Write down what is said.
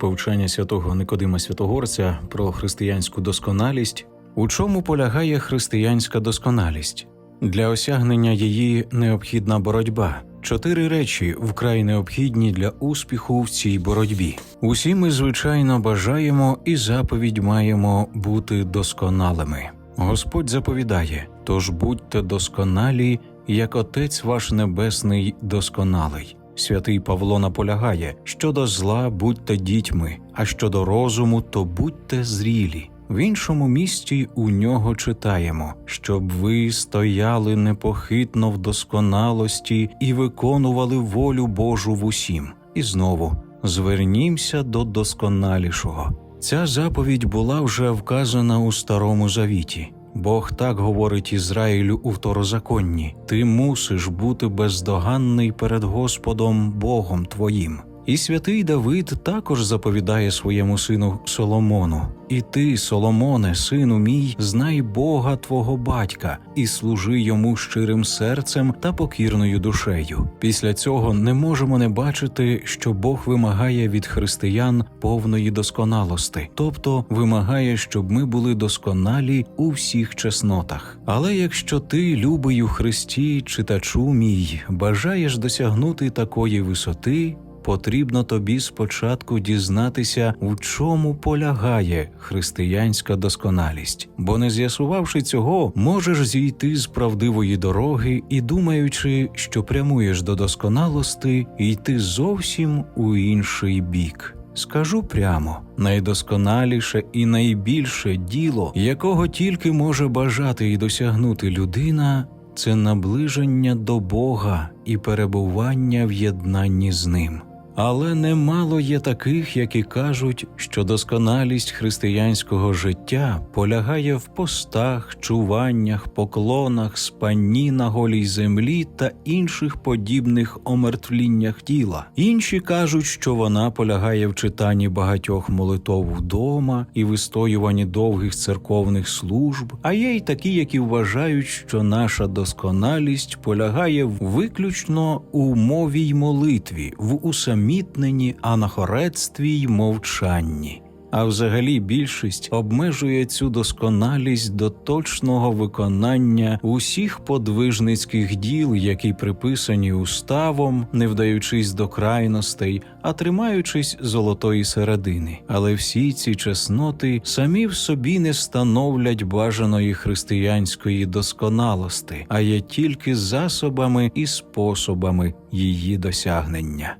Повчання святого Никодима Святогорця про християнську досконалість. У чому полягає християнська досконалість? Для осягнення її необхідна боротьба. Чотири речі вкрай необхідні для успіху в цій боротьбі. Усі ми, звичайно, бажаємо і заповідь маємо бути досконалими. Господь заповідає: тож будьте досконалі, як Отець ваш Небесний досконалий. Святий Павло наполягає: щодо зла будьте дітьми, а щодо розуму, то будьте зрілі. В іншому місці у нього читаємо, щоб ви стояли непохитно в досконалості і виконували волю Божу в усім. І знову звернімся до досконалішого. Ця заповідь була вже вказана у Старому Завіті. Бог так говорить Ізраїлю у второзаконні: ти мусиш бути бездоганний перед Господом Богом твоїм. І святий Давид також заповідає своєму сину Соломону: І ти, Соломоне, сину мій, знай Бога твого батька, і служи йому щирим серцем та покірною душею. Після цього не можемо не бачити, що Бог вимагає від християн повної досконалости, тобто вимагає, щоб ми були досконалі у всіх чеснотах. Але якщо ти, любий у Христі, читачу мій, бажаєш досягнути такої висоти, потрібно тобі спочатку дізнатися, в чому полягає християнська досконалість, бо не з'ясувавши цього, можеш зійти з правдивої дороги і думаючи, що прямуєш до досконалости, йти зовсім у інший бік. Скажу прямо, найдосконаліше і найбільше діло, якого тільки може бажати і досягнути людина, це наближення до Бога і перебування в єднанні з ним. Але немало є таких, які кажуть, що досконалість християнського життя полягає в постах, чуваннях, поклонах, спанні на голій землі та інших подібних омертвліннях тіла. Інші кажуть, що вона полягає в читанні багатьох молитов вдома і вистоюванні довгих церковних служб. А є й такі, які вважають, що наша досконалість полягає виключно у мові й молитві, в усамітненні, анахорецтві й мовчанні. А взагалі більшість обмежує цю досконалість до точного виконання усіх подвижницьких діл, які приписані уставом, не вдаючись до крайностей, а тримаючись золотої середини. Але всі ці чесноти самі в собі не становлять бажаної християнської досконалости, а є тільки засобами і способами її досягнення.